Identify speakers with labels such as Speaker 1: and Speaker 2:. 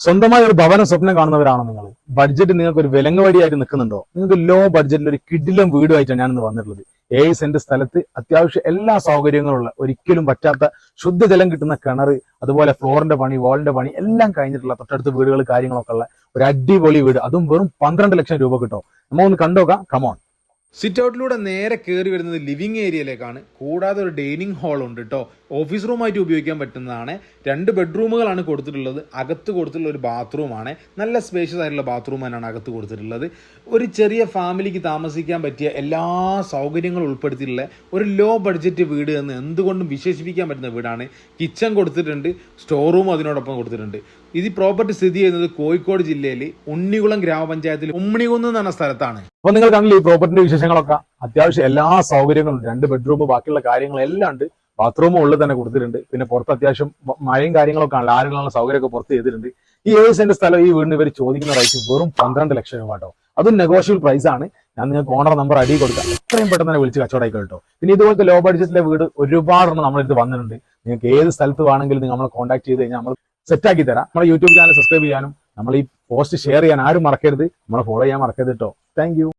Speaker 1: സ്വന്തമായ ഒരു ഭവനം സ്വപ്നം കാണുന്നവരാണോ നിങ്ങൾ? ബഡ്ജറ്റ് നിങ്ങൾക്ക് ഒരു വിലങ്ങുവടിയായിട്ട് നിൽക്കുന്നുണ്ടോ? നിങ്ങൾക്ക് ലോ ബഡ്ജറ്റിൽ ഒരു കിഡിലും വീടുമായിട്ടാണ് ഞാനിന്ന് വന്നിട്ടുള്ളത്. ഏഴ് സെന്റ് സ്ഥലത്ത് അത്യാവശ്യം എല്ലാ സൗകര്യങ്ങളുള്ള ഒരിക്കലും പറ്റാത്ത ശുദ്ധജലം കിട്ടുന്ന കിണർ അതുപോലെ ഫ്ലോറിന്റെ പണി വാളിന്റെ പണി എല്ലാം കഴിഞ്ഞിട്ടുള്ള തൊട്ടടുത്ത് വീടുകൾ കാര്യങ്ങളൊക്കെ ഉള്ള ഒരു അടിപൊളി വീട്. അതും വെറും പന്ത്രണ്ട് ലക്ഷം രൂപ കിട്ടും. നമ്മൾ ഒന്ന് കണ്ടോക്കാം. കമോൺ
Speaker 2: സിറ്റ് ഔട്ടിലൂടെ നേരെ കയറി വരുന്നത് ലിവിംഗ് ഏരിയയിലേക്കാണ് കൂടാതെ ഒരു ഡൈനിങ് ഹാൾ ഉണ്ട് കേട്ടോ ഓഫീസ് റൂമായിട്ട് ഉപയോഗിക്കാൻ പറ്റുന്നതാണ്. രണ്ട് ബെഡ്റൂമുകളാണ് കൊടുത്തിട്ടുള്ളത്. അകത്ത് കൊടുത്തിട്ടുള്ള ഒരു ബാത്റൂമാണ് നല്ല സ്പേഷ്യസ് ആയിട്ടുള്ള ബാത്റൂം തന്നെയാണ് അകത്ത് കൊടുത്തിട്ടുള്ളത്. ഒരു ചെറിയ ഫാമിലിക്ക് താമസിക്കാൻ പറ്റിയ എല്ലാ സൗകര്യങ്ങളും ഉൾപ്പെടുത്തിയിട്ടുള്ള ഒരു ലോ ബഡ്ജറ്റ് വീട് എന്ന് എന്തുകൊണ്ടും വിശേഷിപ്പിക്കാൻ പറ്റുന്ന വീടാണ്. കിച്ചൺ കൊടുത്തിട്ടുണ്ട്. സ്റ്റോർ റൂം അതിനോടൊപ്പം കൊടുത്തിട്ടുണ്ട്. ഇത് പ്രോപ്പർട്ടി സ്ഥിതി ചെയ്യുന്നത് കോഴിക്കോട് ജില്ലയിൽ ഉണ്ണികുളം ഗ്രാമപഞ്ചായത്തിൽ ഉമ്മണികുന്ന് എന്ന് പറഞ്ഞ സ്ഥലത്താണ്.
Speaker 1: അപ്പൊ നിങ്ങൾ കാണില്ല ഈ പ്രോപ്പർട്ടിന്റെ വിശേഷങ്ങളൊക്കെ? അത്യാവശ്യം എല്ലാ സൗകര്യങ്ങളും രണ്ട് ബെഡ്റൂം ബാക്കിയുള്ള കാര്യങ്ങളെല്ലാം ഉണ്ട്. ബാത്റൂമും ഉള്ളിൽ തന്നെ കൊടുത്തിട്ടുണ്ട്. പിന്നെ പുറത്ത് അത്യാവശ്യം മഴയും കാര്യങ്ങളൊക്കെ ആണ് ആരെങ്കിലും സൗകര്യമൊക്കെ പുറത്ത് ചെയ്തിട്ടുണ്ട്. ഈ ഏഴ് സെന്റ് സ്ഥലം ഈ വീടിന് ഇവർ ചോദിക്കുന്ന റേറ്റ് വെറും പന്ത്രണ്ട് ലക്ഷം രൂപ കേട്ടോ. അതും നെഗോഷ്യബിൾ പ്രൈസ് ആണ്. ഞാൻ നിങ്ങൾക്ക് ഓണർ നമ്പർ അടി കൊടുക്കാം. എത്രയും പെട്ടെന്ന് തന്നെ വിളിച്ച് കച്ചവടമായി കേട്ടോ. പിന്നെ ഇതുപോലത്തെ ലോ ബഡ്ജറ്റിലെ വീട് ഒരുപാടെണ്ണം നമ്മളിത് വന്നിട്ടുണ്ട്. നിങ്ങൾക്ക് ഏത് സ്ഥലത്ത് വേണമെങ്കിലും നമ്മളെ കോൺടാക്ട് ചെയ്ത് കഴിഞ്ഞാൽ നമ്മൾ സെറ്റ് ആക്കി തരാം നമ്മുടെ യൂട്യൂബ് ചാനൽ സബ്സ്ക്രൈബ് ചെയ്യാനും നമ്മൾ ഈ പോസ്റ്റ് ഷെയർ ചെയ്യാൻ ആരും മറക്കരുത്. നമ്മളെ ഫോളോ ചെയ്യാൻ മറക്കരുത് കേട്ടോ താങ്ക്